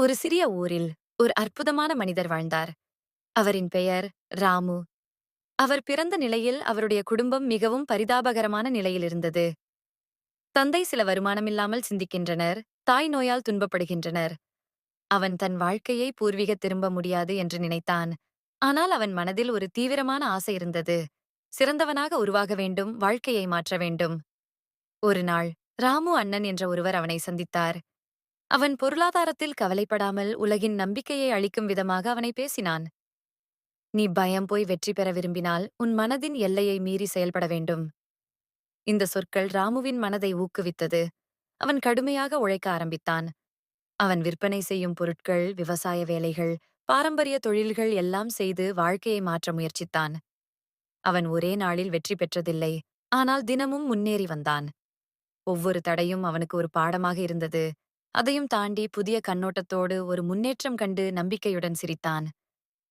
ஒரு சிறிய ஊரில் ஒரு அற்புதமான மனிதர் வாழ்ந்தார். அவரின் பெயர் ராமு. அவர் பிறந்த நிலையில் அவருடைய குடும்பம் மிகவும் பரிதாபகரமான நிலையில் இருந்தது. தந்தை சில வருமானமில்லாமல் சிந்திக்கின்றனர் தாய் நோயால் துன்பப்படுகின்றனர். அவன் தன் வாழ்க்கையை பூர்வீக திரும்ப முடியாது என்று நினைத்தான். ஆனால் அவன் மனதில் ஒரு தீவிரமான ஆசை இருந்தது. சிறந்தவனாக உருவாக வேண்டும் வாழ்க்கையை மாற்ற வேண்டும். ஒரு நாள் ராமு அண்ணன் என்ற ஒருவர் அவனை சந்தித்தார். அவன் பொருளாதாரத்தில் கவலைப்படாமல் உலகின் நம்பிக்கையை அளிக்கும் விதமாக அவனை பேசினான். நீ பயம் போய் வெற்றி பெற விரும்பினால் உன் மனதின் எல்லையை மீறி செயல்பட வேண்டும். இந்த சொற்கள் ராமுவின் மனதை ஊக்குவித்தது. அவன் கடுமையாக உழைக்க ஆரம்பித்தான். அவன் விற்பனை செய்யும் பொருட்கள் விவசாய வேலைகள் பாரம்பரிய தொழில்கள் எல்லாம் செய்து வாழ்க்கையை மாற்ற முயற்சித்தான். அவன் ஒரே நாளில் வெற்றி பெற்றதில்லை ஆனால் தினமும் முன்னேறி வந்தான். ஒவ்வொரு தடையும் அவனுக்கு ஒரு பாடமாக இருந்தது. அதையும் தாண்டி புதிய கண்ணோட்டத்தோடு ஒரு முன்னேற்றம் கண்டு நம்பிக்கையுடன் சிரித்தான்.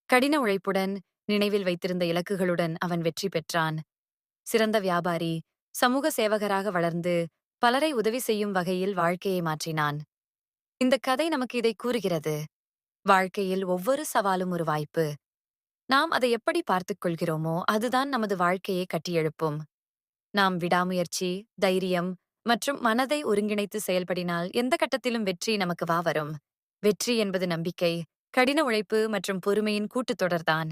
கடின உழைப்புடன் நினைவில் வைத்திருந்த இலக்குகளுடன் அவன் வெற்றி பெற்றான். சிறந்த வியாபாரி சமூக சேவகராக வளர்ந்து பலரை உதவி செய்யும் வகையில் வாழ்க்கையை மாற்றினான். இந்த கதை நமக்கு இதை கூறுகிறது. வாழ்க்கையில் ஒவ்வொரு சவாலும் ஒரு வாய்ப்பு. நாம் அதை எப்படி பார்த்துக் கொள்கிறோமோ அதுதான் நமது வாழ்க்கையை கட்டியெழுப்பும். நாம் விடாமுயற்சி தைரியம் மற்றும் மனதை ஒருங்கிணைத்து செயல்படினால் எந்த கட்டத்திலும் வெற்றி நமக்கு வா வரும். வெற்றி என்பது நம்பிக்கை கடின உழைப்பு மற்றும் பொறுமையின் கூட்டுத் தொடர்தான்